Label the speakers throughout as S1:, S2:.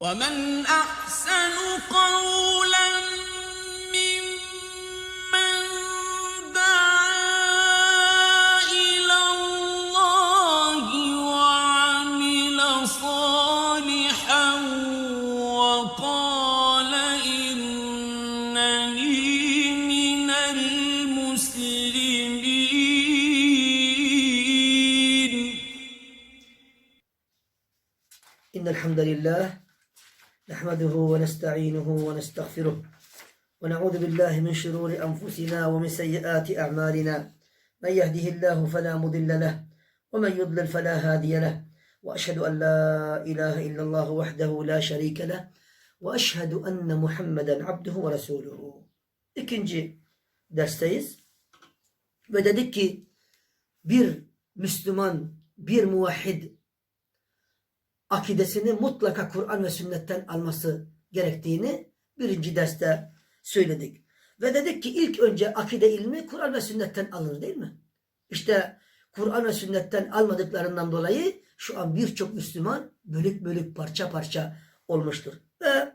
S1: ومن أحسن قولا ممن دعا إلى الله وعمل صالحا وقال إنني من المسلمين.
S2: إن الحمد لله نحمده ونستعينه ونستغفره ونعوذ بالله من شرور أنفسنا ومن سيئات أعمالنا. من يهده الله فلا مضل له ومن يضلل فلا هادي له. وأشهد أن لا إله إلا الله وحده لا شريك له وأشهد أن محمدا عبده ورسوله. İkinci dersteyiz. Ve bir Müslüman, bir muvahhid akidesini mutlaka Kur'an ve sünnetten alması gerektiğini birinci derste söyledik. Ve dedik ki ilk önce akide ilmi Kur'an ve sünnetten alınır değil mi? İşte Kur'an ve sünnetten almadıklarından dolayı şu an birçok Müslüman bölük bölük parça parça olmuştur. Ve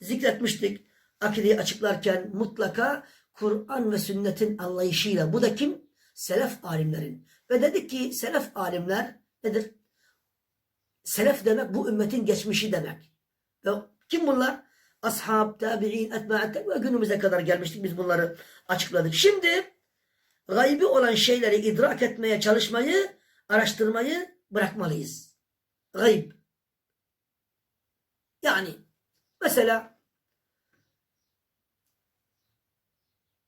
S2: zikretmiştik akideyi açıklarken mutlaka Kur'an ve sünnetin anlayışıyla. Bu da kim? Selef alimlerin. Ve dedik ki selef alimler nedir? Selef demek bu ümmetin geçmişi demek. Ve kim bunlar? Ashab, tabi'in, etba'at ve günümüze kadar gelmiştik. Biz bunları açıkladık. Şimdi gaybi olan şeyleri idrak etmeye çalışmayı, araştırmayı bırakmalıyız. Gayb. Yani mesela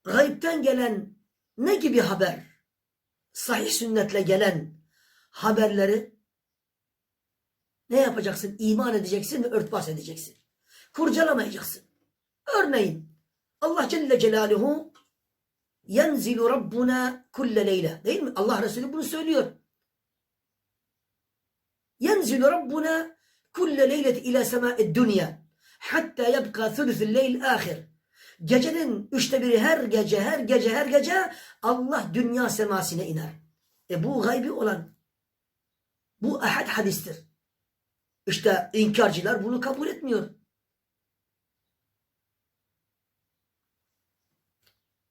S2: gaybten gelen ne gibi haber? Sahih sünnetle gelen haberleri ne yapacaksın? İman edeceksin ve örtbas edeceksin. Kurcalamayacaksın. Örneğin Allah Celle Celaluhu yenzilu Rabbuna kulle leyle. Değil mi? Allah Resulü bunu söylüyor. Yenzilu Rabbuna kulle leyleti ila semâ'id dünya. Hatta yabka thuluthul leyl ahir. Gecenin üçte biri her gece, her gece, her gece Allah dünya semasine iner. E bu gaybi olan, bu ahad hadistir. İşte inkarcılar bunu kabul etmiyor.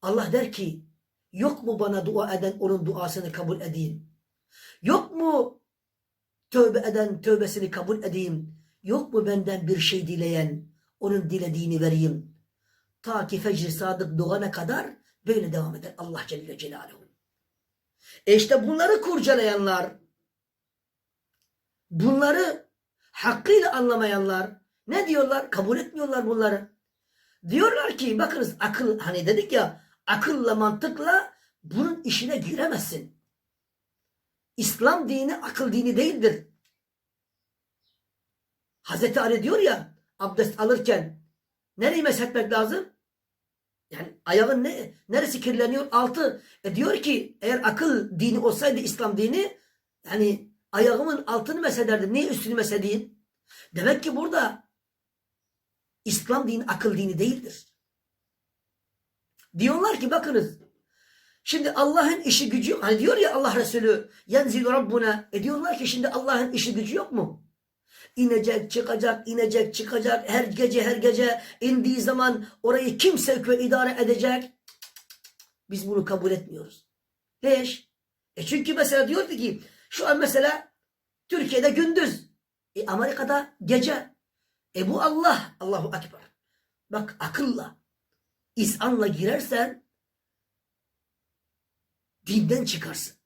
S2: Allah der ki yok mu bana dua eden onun duasını kabul edeyim? Yok mu tövbe eden tövbesini kabul edeyim? Yok mu benden bir şey dileyen onun dilediğini vereyim? Ta ki fecri sadık doğana kadar böyle devam eder Allah Celle Celaluhu. E işte bunları kurcalayanlar, bunları hakkıyla anlamayanlar ne diyorlar? Kabul etmiyorlar bunları. Diyorlar ki bakınız akıl hani dedik ya akılla mantıkla bunun işine giremezsin. İslam dini akıl dini değildir. Hazreti Ali diyor ya abdest alırken nereyi meshetmek lazım? Yani ayağın ne, neresi kirleniyor? Altı. E diyor ki eğer akıl dini olsaydı İslam dini yani ayağımın altını meshederdim. Niye üstünü meshedeyim? Demek ki burada İslam dini akıl dini değildir. Diyorlar ki bakınız şimdi Allah'ın işi gücü hani diyor ya Allah Resulü yenzilu Rabbuna e diyorlar ki şimdi Allah'ın işi gücü yok mu? İnecek, çıkacak, inecek, çıkacak. Her gece, her gece indiği zaman orayı kim ve idare edecek? Biz bunu kabul etmiyoruz. Leş. E çünkü mesela diyordu ki şu an mesela Türkiye'de gündüz. E Amerika'da gece. E bu Allah. Allahu Ekber. Bak akılla, isanla girersen dinden çıkarsın.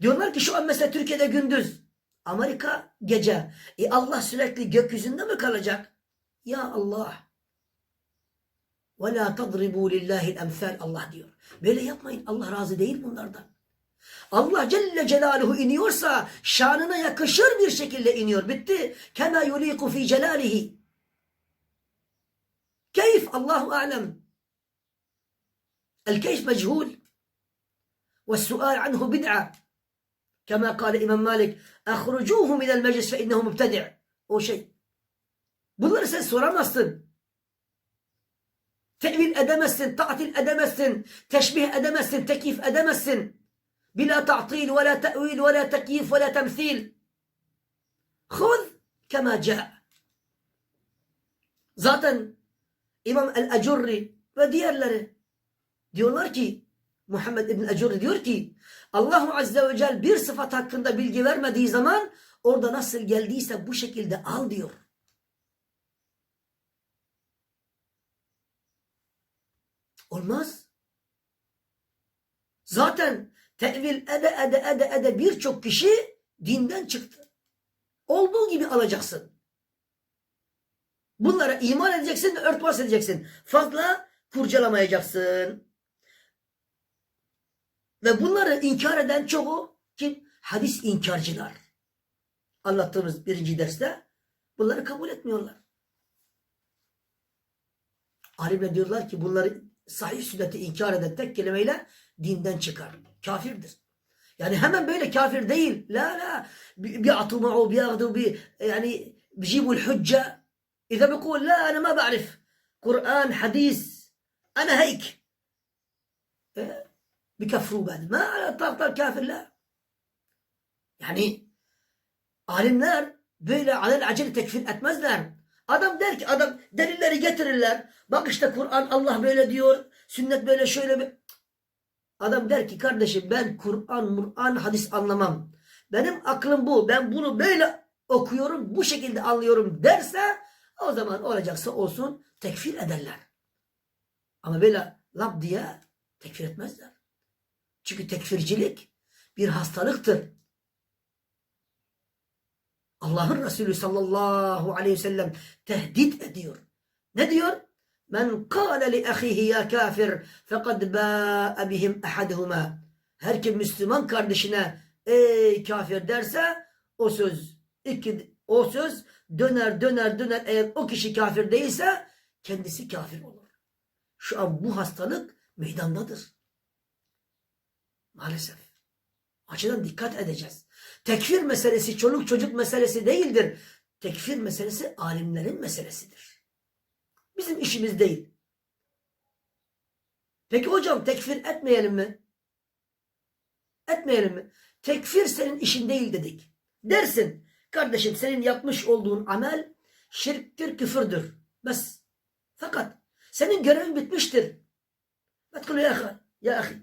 S2: Diyorlar ki şu an mesela Türkiye'de gündüz. Amerika gece. E Allah sürekli gökyüzünde mi kalacak? Ya Allah. Ve la tadribu lillahi'l emsal Allah diyor. Böyle yapmayın. Allah razı değil bunlardan. Allah Celle Celaluhu iniyorsa şanına yakışır bir şekilde iniyor. Bitti. Kema yuliku fi celalihi. Keyf Allahu alem. El keyf mechul. Ve sual anhu bid'a. كما قال İmam Malik اخرجوه من المجلس فإنه مبتدع o şey bunları sen soramazsın tevil edemezsin ta'til edemezsin teşbih edemezsin tekif edemezsin bila ta'til ve la te'vil ve la tekyif ve la temsil خذ كما جاء Zaten İmam el-Ecurri ve diğerleri diyorlar ki Muhammed İbn Ecurri diyor ki Allahu Azze ve Celle bir sıfat hakkında bilgi vermediği zaman orada nasıl geldiyse bu şekilde al diyor. Olmaz. Zaten tevil ede ede ede ede birçok kişi dinden çıktı. Olduğu gibi alacaksın. Bunlara iman edeceksin ve örtbas edeceksin. Fazla kurcalamayacaksın. Ve bunları inkar eden çoğu kim? Hadis inkarcılar. Anlattığımız birinci derste bunları kabul etmiyorlar. Alimler diyorlar ki bunları sahih sünneti inkar eden tek kelimeyle dinden çıkar. Kafirdir. Yani hemen böyle kafir değil. La la. بيعطوا معه بياخذوا بي يعني بيجيبوا الحجة إذا بيقول لا أنا ما بعرف قرآن حديث أنا هيك إيه؟ بكفروا بعد ما على طاقة الكافر لا Yani alimler böyle alel acele tekfir etmezler. Adam der ki adam delilleri getirirler. Bak işte Kur'an Allah böyle diyor. Sünnet böyle şöyle bir. Adam der ki kardeşim ben Kur'an, Mur'an, hadis anlamam. Benim aklım bu. Ben bunu böyle okuyorum. Bu şekilde anlıyorum derse o zaman olacaksa olsun tekfir ederler. Ama böyle lap diye tekfir etmezler. Çünkü tekfircilik bir hastalıktır. Allah'ın Resulü sallallahu aleyhi ve sellem tehdit ediyor. Ne diyor? Men kâle li ahihi ya kafir fekad bâ'e bihim ahaduhuma. Her kim Müslüman kardeşine ey kafir derse o söz iki, o söz döner döner döner eğer o kişi kafir değilse kendisi kafir olur. Şu an bu hastalık meydandadır. Maalesef. Açıdan dikkat edeceğiz. Tekfir meselesi çoluk çocuk meselesi değildir. Tekfir meselesi alimlerin meselesidir. Bizim işimiz değil. Peki hocam tekfir etmeyelim mi? Etmeyelim mi? Tekfir senin işin değil dedik. Dersin kardeşim senin yapmış olduğun amel şirktir, küfürdür. Bes. Fakat senin görevin bitmiştir. بتقول يا أخي يا أخي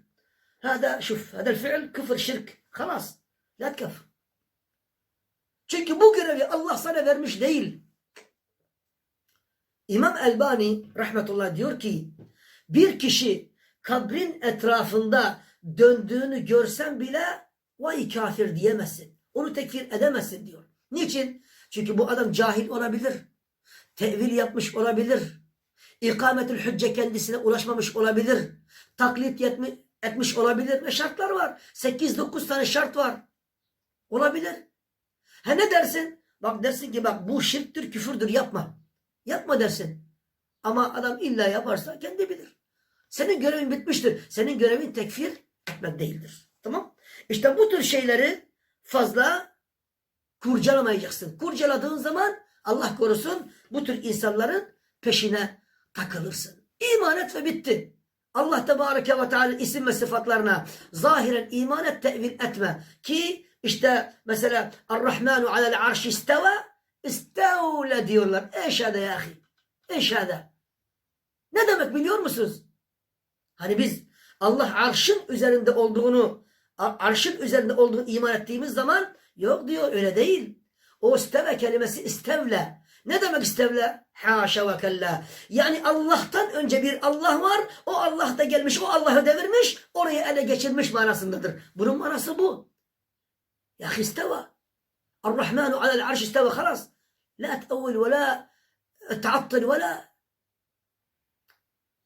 S2: هذا شوف هذا الفعل كفر شرك خلاص لا تكفر çünkü bu görevi Allah sana vermiş değil. İmam Elbani rahmetullah diyor ki bir kişi kabrin etrafında döndüğünü görsen bile vay kafir diyemezsin. Onu tekfir edemezsin diyor. Niçin? Çünkü bu adam cahil olabilir. Tevil yapmış olabilir. İkametül hücce kendisine ulaşmamış olabilir. Taklit yetmi, etmiş olabilir ve şartlar var. 8-9 tane şart var. Olabilir. Ha ne dersin? Bak dersin ki bak bu şirktir, küfürdür yapma. Yapma dersin. Ama adam illa yaparsa kendi bilir. Senin görevin bitmiştir. Senin görevin tekfir etmek değildir. Tamam? İşte bu tür şeyleri fazla kurcalamayacaksın. Kurcaladığın zaman Allah korusun bu tür insanların peşine takılırsın. İman et ve bitti. Allah Tebareke ve Teala isim ve sıfatlarına zahiren iman et, tevil etme. Ki işte mesela Ar-Rahmanu alel arşi isteva istevle diyorlar. Eşhede ya ahi. Eşhede. Ne demek biliyor musunuz? Hani biz Allah arşın üzerinde olduğunu arşın üzerinde olduğunu iman ettiğimiz zaman yok diyor öyle değil. O isteve kelimesi istevle. Ne demek istevle? Haşa ve kella. Yani Allah'tan önce bir Allah var. O Allah da gelmiş. O Allah'ı devirmiş. Orayı ele geçirmiş manasındadır. Bunun manası bu. Ya isteva. Ar-Rahmanu alel arş isteva. Halas. Ve la taattil ve la.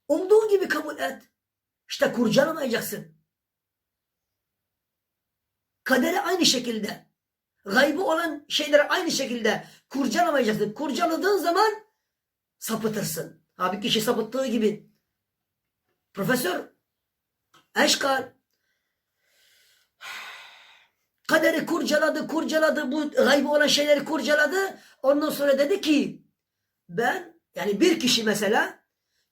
S2: Olduğu gibi kabul et. İşte kurcalamayacaksın. Kaderi aynı şekilde. Gaybı olan şeyleri aynı şekilde kurcalamayacaksın. Kurcaladığın zaman sapıtırsın. Abi kişi sapıttığı gibi. Profesör Eşkal kaderi kurcaladı, kurcaladı, bu gaybı olan şeyleri kurcaladı. Ondan sonra dedi ki ben yani bir kişi mesela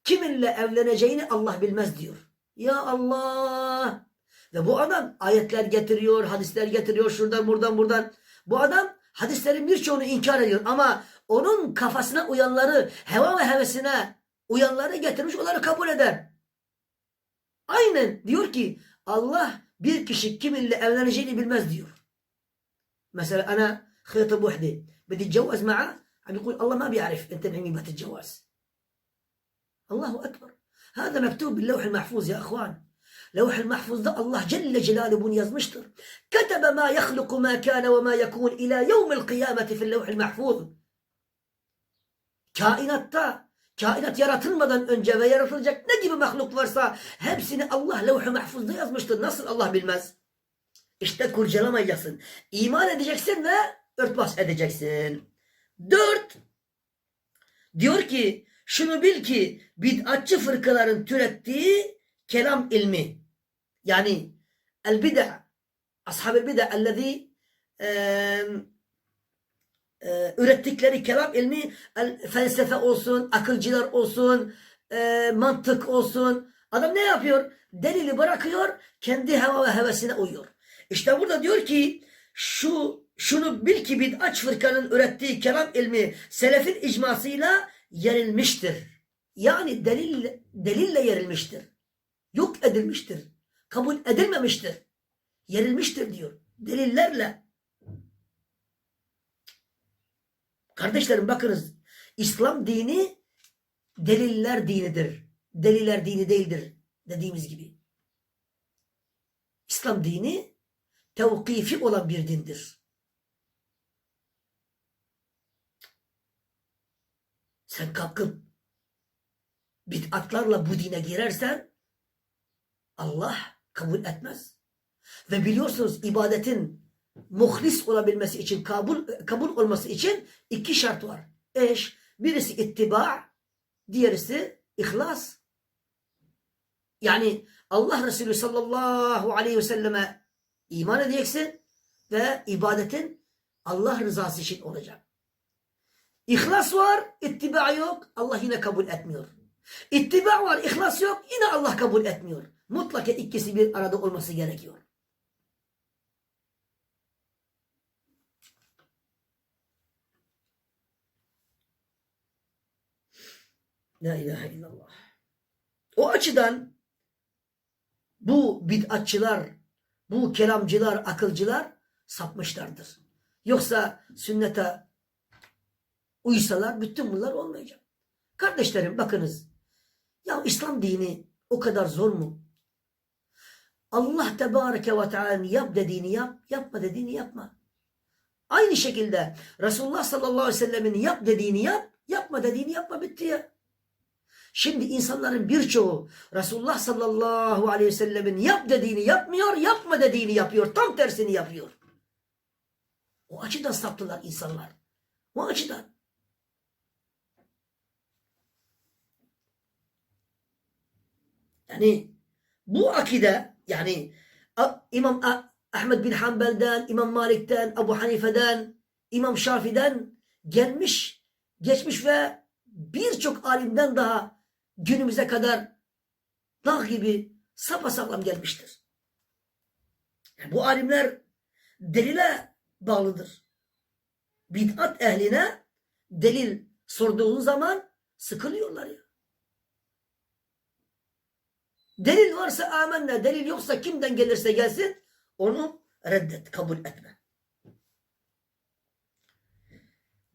S2: kiminle evleneceğini Allah bilmez diyor. Ya Allah! Ve bu adam ayetler getiriyor, hadisler getiriyor şuradan buradan buradan. Bu adam hadislerin birçoğunu inkar ediyor ama onun kafasına uyanları, heva ve hevesine uyanları getirmiş onları kabul eder. Aynen diyor ki Allah bir kişi kiminle evleneceğini bilmez diyor. Mesela ana خيطب وحده بدي اتجوز معه عم يقول الله ما بيعرف انت مين بتتجوز الله اكبر هذا مكتوب باللوح المحفوظ يا اخوان لوح المحفوظ ده الله جل جلاله بن yazmıştır. كتب ما يخلق ما كان وما يكون إلى يوم القيامة في اللوح المحفوظ kainatta kainat yaratılmadan önce ve yaratılacak ne gibi mahluk varsa hepsini Allah levh-i mahfuzda yazmıştır. Nasıl Allah bilmez? İşte kurcalamayacaksın. İman edeceksin ve örtbas edeceksin. Dört, diyor ki şunu bil ki bid'atçı fırkaların türettiği kelam ilmi. Yani el bid'a ashab-ı bid'a ellezî e, ürettikleri kelam ilmi el- felsefe olsun, akılcılar olsun, e, mantık olsun. Adam ne yapıyor? Delili bırakıyor, kendi heva ve hevesine uyuyor. İşte burada diyor ki şu şunu bil ki bid'at fırkanın ürettiği kelam ilmi selefin icmasıyla yerilmiştir. Yani delil, delille yerilmiştir. Yok edilmiştir. Kabul edilmemiştir. Yerilmiştir diyor. Delillerle. Kardeşlerim bakınız. İslam dini deliller dinidir. Deliller dini değildir dediğimiz gibi. İslam dini tevkifi olan bir dindir. Sen kalkıp bid'atlarla bu dine girersen Allah kabul etmez. Ve biliyorsunuz ibadetin muhlis olabilmesi için, kabul, kabul olması için iki şart var. Eş, birisi ittiba, diğerisi ihlas. Yani Allah Resulü sallallahu aleyhi ve selleme iman edeceksin ve ibadetin Allah rızası için olacak. İhlas var, ittiba yok, Allah yine kabul etmiyor. İttiba var, ihlas yok, yine Allah kabul etmiyor. Mutlaka ikisi bir arada olması gerekiyor. La ilahe illallah. O açıdan bu bid'atçılar, bu kelamcılar, akılcılar sapmışlardır. Yoksa sünnete uysalar bütün bunlar olmayacak. Kardeşlerim bakınız. Ya İslam dini o kadar zor mu? Allah Tebareke ve Teala'nın yap dediğini yap, yapma dediğini yapma. Aynı şekilde Resulullah sallallahu aleyhi ve sellemin yap dediğini yap, yapma dediğini yapma bitti ya. Şimdi insanların birçoğu Resulullah sallallahu aleyhi ve sellemin yap dediğini yapmıyor, yapma dediğini yapıyor. Tam tersini yapıyor. O açıdan saptılar insanlar. O açıdan. Yani bu akide yani İmam Ahmed bin Hanbel'den, İmam Malik'ten, Ebu Hanife'den, İmam Şafi'den gelmiş, geçmiş ve birçok alimden daha günümüze kadar dağ gibi sapasağlam gelmiştir. Yani bu alimler delile bağlıdır. Bid'at ehline delil sorduğun zaman sıkılıyorlar ya. Delil varsa amenna, delil yoksa kimden gelirse gelsin onu reddet, kabul etme.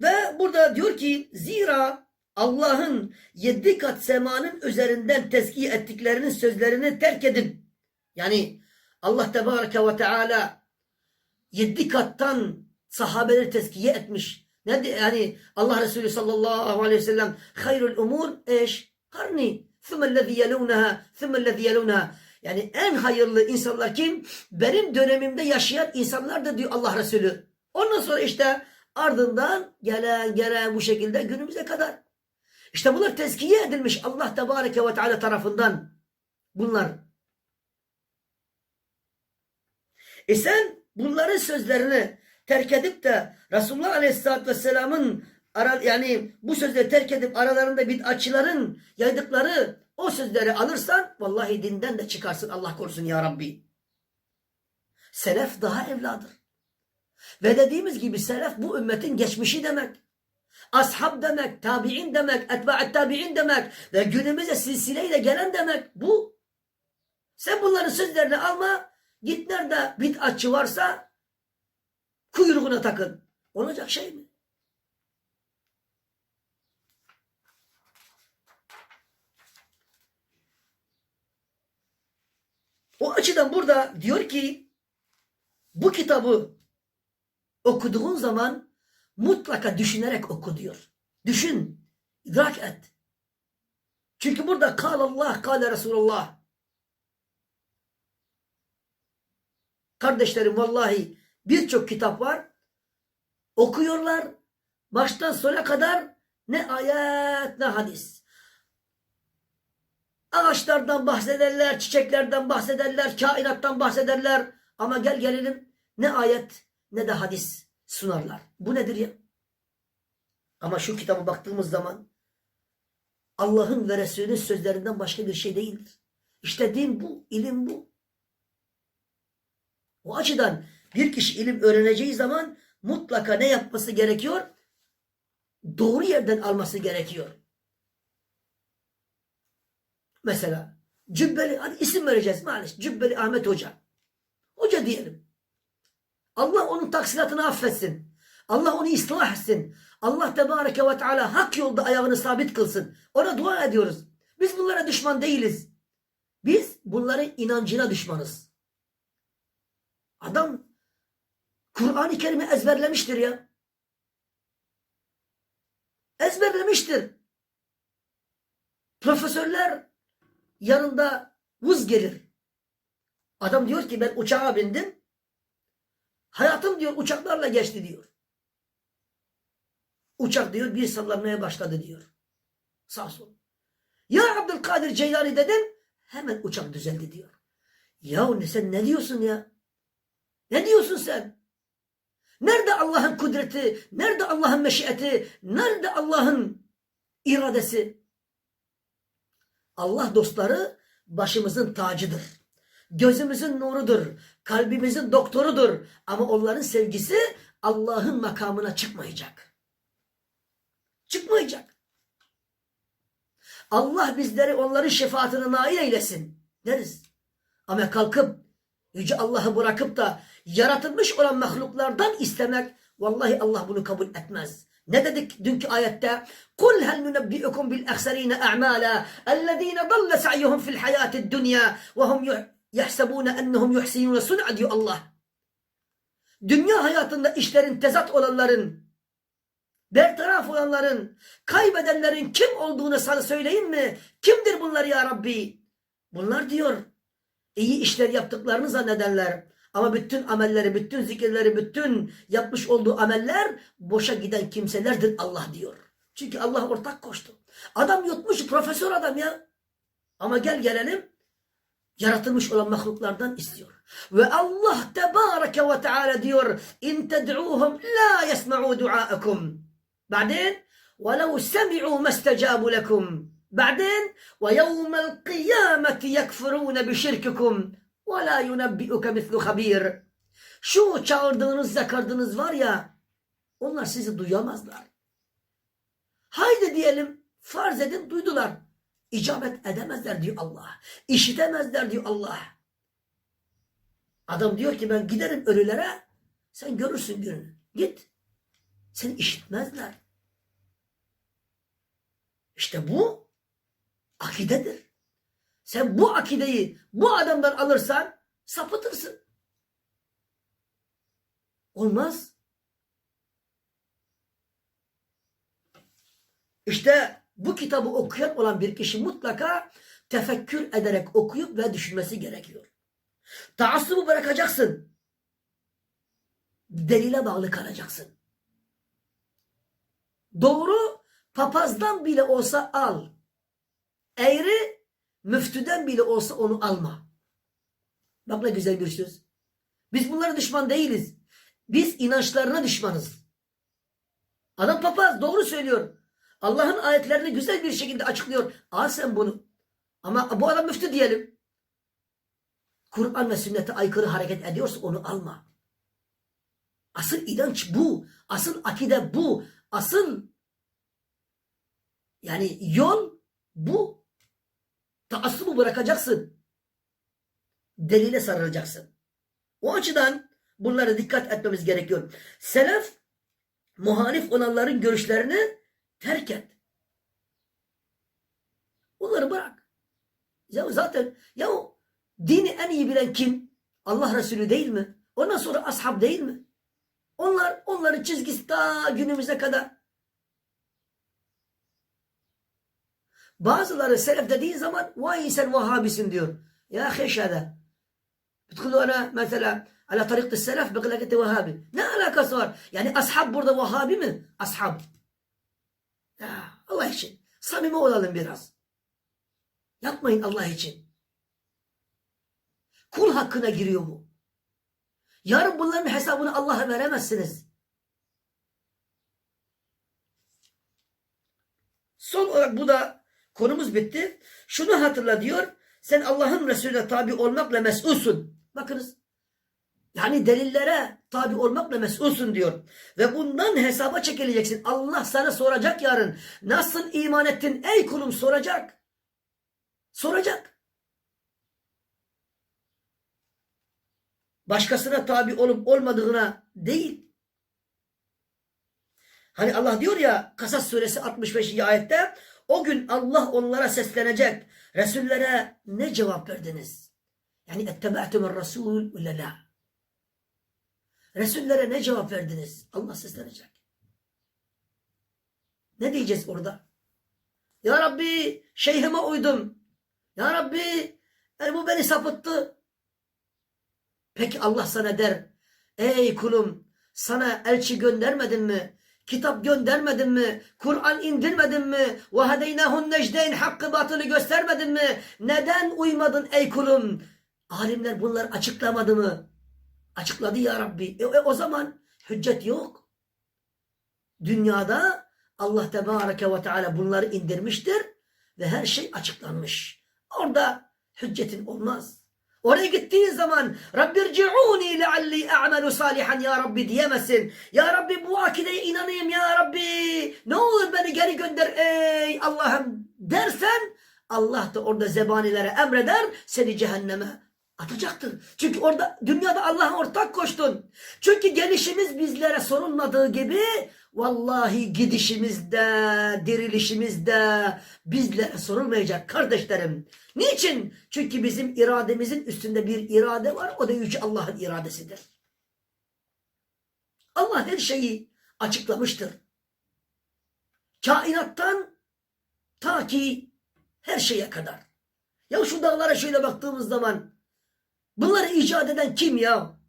S2: Ve burada diyor ki zira Allah'ın yedi kat semanın üzerinden tezkiye ettiklerinin sözlerini terk edin. Yani Allah Tebareke ve Teala yedi kattan sahabeleri tezkiye etmiş. Ne yani Allah Resulü sallallahu aleyhi ve sellem hayrul umur eş karni thumellezî yelûneha thumellezî yelûneha yani en hayırlı insanlar kim? Benim dönemimde yaşayan insanlar da diyor Allah Resulü. Ondan sonra işte ardından gelen gelen bu şekilde günümüze kadar. İşte bunlar tezkiye edilmiş Allah Tebareke ve Teala tarafından. Bunlar. E sen bunların sözlerini terk edip de Resulullah Aleyhisselatü Vesselam'ın yani bu sözleri terk edip aralarında bid'atçıların yaydıkları o sözleri alırsan vallahi dinden de çıkarsın Allah korusun ya Rabbi. Selef daha evladır. Ve dediğimiz gibi selef bu ümmetin geçmişi demek. Ashab demek, tabi'in demek, etba'at tabi'in demek ve günümüze silsileyle gelen demek bu. Sen bunların sözlerini alma, git nerede bid'atçı varsa kuyruğuna takın. Olacak şey mi? O açıdan burada diyor ki bu kitabı okuduğun zaman mutlaka düşünerek oku diyor. Düşün, idrak et. Çünkü burada kal Allah, kale Resulullah. Kardeşlerim vallahi birçok kitap var. Okuyorlar. Baştan sona kadar ne ayet ne hadis. Ağaçlardan bahsederler, çiçeklerden bahsederler, kainattan bahsederler. Ama gel gelelim ne ayet ne de hadis sunarlar. Bu nedir ya? Ama şu kitaba baktığımız zaman Allah'ın ve Resulünün sözlerinden başka bir şey değildir. İşte din bu, ilim bu. O açıdan bir kişi ilim öğreneceği zaman mutlaka ne yapması gerekiyor? Doğru yerden alması gerekiyor. Mesela Cübbeli, hadi isim vereceğiz maalesef. Cübbeli Ahmet Hoca. Hoca diyelim. Allah onun taksiratını affetsin. Allah onu ıslah etsin. Allah Tebareke ve Teala hak yolda ayağını sabit kılsın. Ona dua ediyoruz. Biz bunlara düşman değiliz. Biz bunların inancına düşmanız. Adam Kur'an-ı Kerim'i ezberlemiştir ya. Ezberlemiştir. Profesörler yanında vız gelir. Adam diyor ki ben uçağa bindim. Hayatım diyor uçaklarla geçti diyor. Uçak diyor bir sallanmaya başladı diyor. Sağ sol. Ya Abdülkadir Ceylani dedim. Hemen uçak düzeldi diyor. Ya sen ne diyorsun ya? Ne diyorsun sen? Nerede Allah'ın kudreti? Nerede Allah'ın meşiyeti? Nerede Allah'ın iradesi? Allah dostları başımızın tacıdır. Gözümüzün nurudur. Kalbimizin doktorudur. Ama onların sevgisi Allah'ın makamına çıkmayacak. Çıkmayacak. Allah bizleri onların şefaatine nail eylesin deriz. Ama kalkıp Yüce Allah'ı bırakıp da yaratılmış olan mahluklardan istemek vallahi Allah bunu kabul etmez. Ne dedik dünkü ayette? Kul hel nunebbi'ukum bil ahsarine a'mala ellezine dalle sa'yuhum fil hayatid dunya ve hum yahsebune ennehum yuhsinune sun'a diyor Allah. Dünya hayatında işlerin tezat olanların, bertaraf olanların, kaybedenlerin kim olduğunu sana söyleyeyim mi? Kimdir bunlar ya Rabbi? Bunlar diyor iyi işler yaptıklarını zannedenler. Ama bütün amelleri, bütün zikirleri, bütün yapmış olduğu ameller boşa giden kimselerdir Allah diyor. Çünkü Allah ortak koştu. Adam yutmuş profesör adam ya. Ama gel gelelim yaratılmış olan mahluklardan istiyor. Ve Allah tebareke ve teala diyor in ted'uhum la yesma'u du'aakum. بعدين ولو سمعوا ما استجابوا لكم بعدين ويوم القيامة يكفرون بشرككم ولا ينبئك مثل خبير Şu çağırdığınız yakardığınız var ya onlar sizi duyamazlar. Haydi diyelim farz edin duydular. İcabet edemezler diyor Allah. İşitemezler diyor Allah. Adam diyor ki ben giderim ölülere sen görürsün gününü. Git. Seni işitmezler. İşte bu akidedir. Sen bu akideyi bu adamdan alırsan sapıtırsın. Olmaz. İşte bu kitabı okuyan olan bir kişi mutlaka tefekkür ederek okuyup ve düşünmesi gerekiyor. Taassubu bırakacaksın. Delile bağlı kalacaksın. Doğru papazdan bile olsa al. Eğri müftüden bile olsa onu alma. Bak ne güzel bir söz. Biz bunlara düşman değiliz. Biz inançlarına düşmanız. Adam papaz doğru söylüyor. Allah'ın ayetlerini güzel bir şekilde açıklıyor. Al sen bunu. Ama bu adam müftü diyelim. Kur'an ve sünnete aykırı hareket ediyorsa onu alma. Asıl inanç bu. Asıl akide bu. Asıl Yani yol bu. Taassubu bırakacaksın. Delile sarılacaksın. O açıdan bunlara dikkat etmemiz gerekiyor. Selef muhalif olanların görüşlerini terk et. Onları bırak. Ya zaten ya dini en iyi bilen kim? Allah Resulü değil mi? Ondan sonra ashab değil mi? Onlar onların çizgisi ta günümüze kadar. Bazıları selef dediğin zaman vay sen Vahhabisin diyor. Ya heşede. Bıtkılı ona mesela ala tarikti selef bekleketi Vahhabi. Ne alakası var? Yani ashab burada Vahhabi mi? Ashab. Ya Allah için. Samimi olalım biraz. Yapmayın Allah için. Kul hakkına giriyor bu. Yarın bunların hesabını Allah'a veremezsiniz. Son olarak bu da konumuz bitti. Şunu hatırla diyor. Sen Allah'ın Resulüne tabi olmakla mesulsun. Bakınız. Yani delillere tabi olmakla mesulsun diyor. Ve bundan hesaba çekileceksin. Allah sana soracak yarın. Nasıl iman ettin ey kulum soracak. Soracak. Başkasına tabi olup olmadığına değil. Hani Allah diyor ya Kasas suresi 65. ayette o gün Allah onlara seslenecek. Resullere ne cevap verdiniz? Yani ettebe'tumur rasul ve la. Resullere ne cevap verdiniz? Allah seslenecek. Ne diyeceğiz orada? Ya Rabbi şeyhime uydum. Ya Rabbi bu beni sapıttı. Peki Allah sana der. Ey kulum sana elçi göndermedim mi? Kitap göndermedim mi? Kur'an indirmedim mi? Ve hedeynahun necdeyn hakkı batılı göstermedim mi? Neden uymadın ey kulum? Alimler bunları açıklamadı mı? Açıkladı ya Rabbi. E, e, o zaman hüccet yok. Dünyada Allah Tebareke ve Teala bunları indirmiştir ve her şey açıklanmış. Orada hüccetin olmaz. Oraya gittiğin zaman Rabbirci'uni lealli a'melu salihan ya Rabbi diyemezsin. Ya Rabbi bu akideye inanayım ya Rabbi. Ne olur beni geri gönder ey Allah'ım dersen Allah da orada zebanilere emreder seni cehenneme atacaktır. Çünkü orada dünyada Allah'a ortak koştun. Çünkü gelişimiz bizlere sorulmadığı gibi vallahi gidişimizde, dirilişimizde bizlere sorulmayacak kardeşlerim. Niçin? Çünkü bizim irademizin üstünde bir irade var. O da Yüce Allah'ın iradesidir. Allah her şeyi açıklamıştır. Kainattan ta ki her şeye kadar. Ya şu dağlara şöyle baktığımız zaman bunları icat eden kim ya?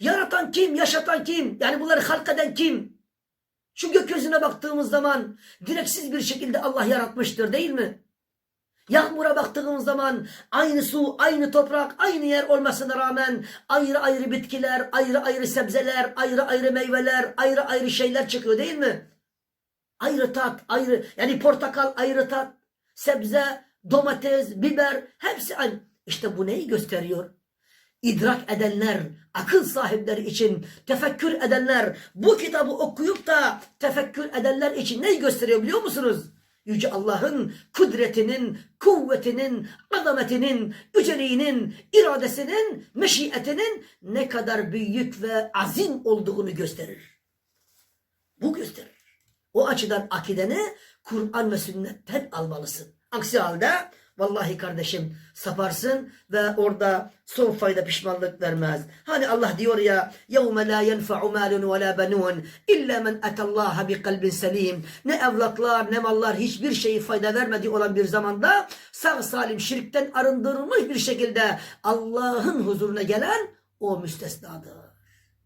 S2: Yaratan kim? Yaşatan kim? Yani bunları halk eden kim? Şu gökyüzüne baktığımız zaman direksiz bir şekilde Allah yaratmıştır değil mi? Yağmura baktığımız zaman aynı su, aynı toprak, aynı yer olmasına rağmen ayrı ayrı bitkiler, ayrı ayrı sebzeler, ayrı ayrı meyveler, ayrı ayrı şeyler çıkıyor değil mi? Ayrı tat, ayrı yani portakal ayrı tat, sebze, domates, biber hepsi aynı. İşte bu neyi gösteriyor? İdrak edenler, akıl sahipleri için, tefekkür edenler, bu kitabı okuyup da tefekkür edenler için neyi gösteriyor biliyor musunuz? Yüce Allah'ın kudretinin, kuvvetinin, azametinin, yüceliğinin, iradesinin, meşiyetinin ne kadar büyük ve azim olduğunu gösterir. Bu gösterir. O açıdan akideni Kur'an ve sünnetten almalısın. Aksi halde vallahi kardeşim saparsın ve orada son fayda pişmanlık vermez. Hani Allah diyor ya يَوْمَ لَا يَنْفَعُ مَالٌ وَلَا بَنُونَ اِلَّا مَنْ اَتَى اللّٰهَ بِقَلْبٍ selim. Ne evlatlar ne mallar hiçbir şeyi fayda vermediği olan bir zamanda sağ salim şirkten arındırılmış bir şekilde Allah'ın huzuruna gelen o müstesnadır.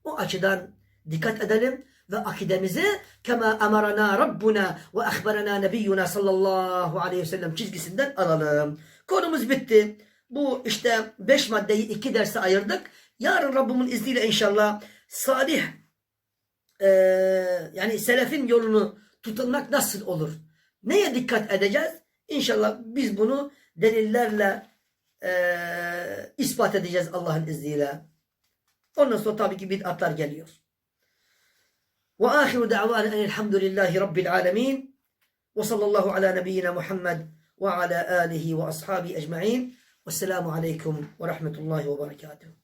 S2: O açıdan dikkat edelim ve akidemizi kema emarana Rabbuna ve ahbarana nebiyyuna sallallahu aleyhi ve sellem çizgisinden alalım. Konumuz bitti. Bu işte beş maddeyi iki derse ayırdık. Yarın Rabbimin izniyle inşallah salih eee, yani selefin yolunu tutulmak nasıl olur? Neye dikkat edeceğiz? İnşallah biz bunu delillerle eee, ispat edeceğiz Allah'ın izniyle. Ondan sonra tabii ki bid'atlar geliyor. وآخر دعوانا أن الحمد لله رب العالمين وصلى الله على نبينا محمد وعلى آله وأصحابه أجمعين والسلام عليكم ورحمة الله وبركاته.